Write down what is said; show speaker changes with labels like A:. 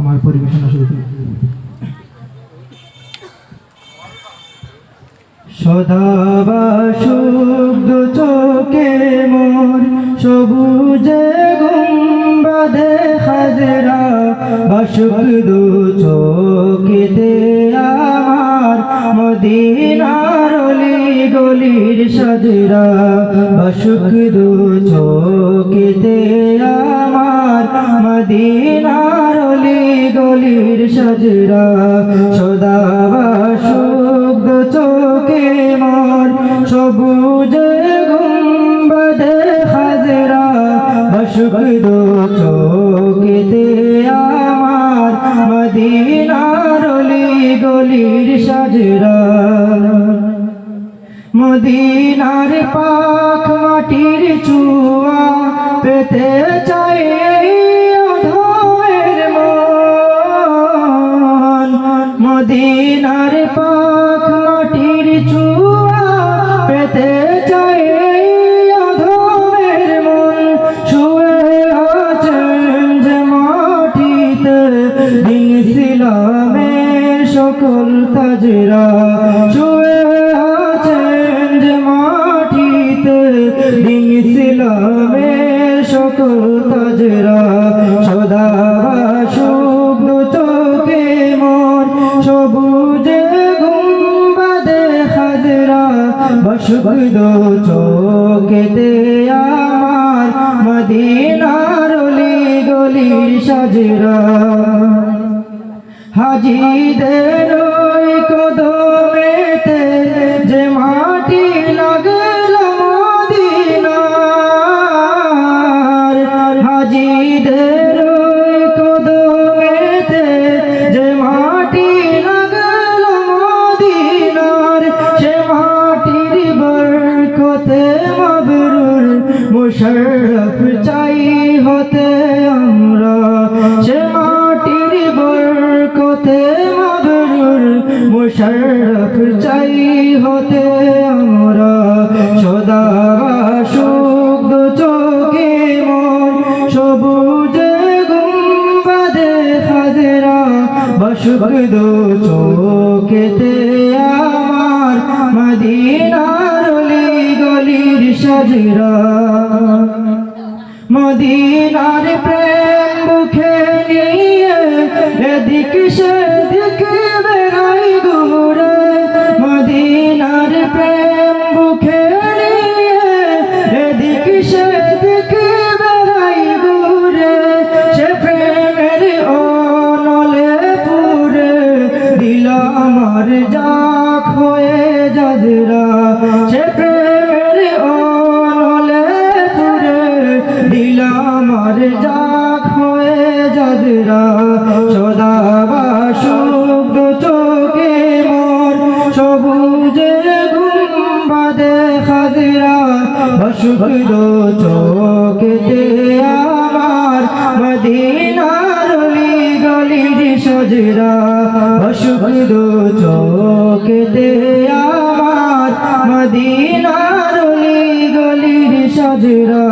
A: আমার পরিবেশনা শুরু করি। সদাবা শুদ্ধ চোখে মোর সবুজে গুম্বাদে হাজরা, বাসুক দু চোখেতে মদিনার গলির সাজরা, বাসুক দু চোখেতে সাজরা সদাবা শুদ্ধ চোখে মোর সবুজ গুম্বদে হাজরা দো চোখেতে আমার মদিনার গলির সাজরা। মদিনার পাখ মাটির চুয়া পেতে চাই মদিনার পাখ মাটির চুয়া পেতে চাই অধমের মন। শুয়ে আছেন যে মাটিতে দিন সকল তাজরা। বসুদ চোখেতে আমার মদিনার গলি সাজরা। হাজিদের কদমেতে যে মাটি মুশরফ চাই হতে আমরা। সে মাটির বরকতে মবরুর মুশরফ চাই হতে আমরা। সদা চোখে মন, সবুজ গুম্বাদে হাজরা বসুক দো চোখেতে আমার। মদিনার গলির সাজরা মদিনার প্রেম মুখে নিয়ে এদিক সেদিক বেড়াই ঘুরে মদিনার প্রেম মুখে নিয়ে এদিক সেদিক বেড়াই ঘুরে সে প্রেমের অনলে পুরে দিল আমার যাক হয়ে যাজরা যাজরা সদা শুদ্ধ চোখে মন সবুজে গুম্বাদে খাজরা বসুদ চোখেতে আমার মদিনার গলির সজরা। বসুদ চোখেতে আমার মদিনার গলির সজরা।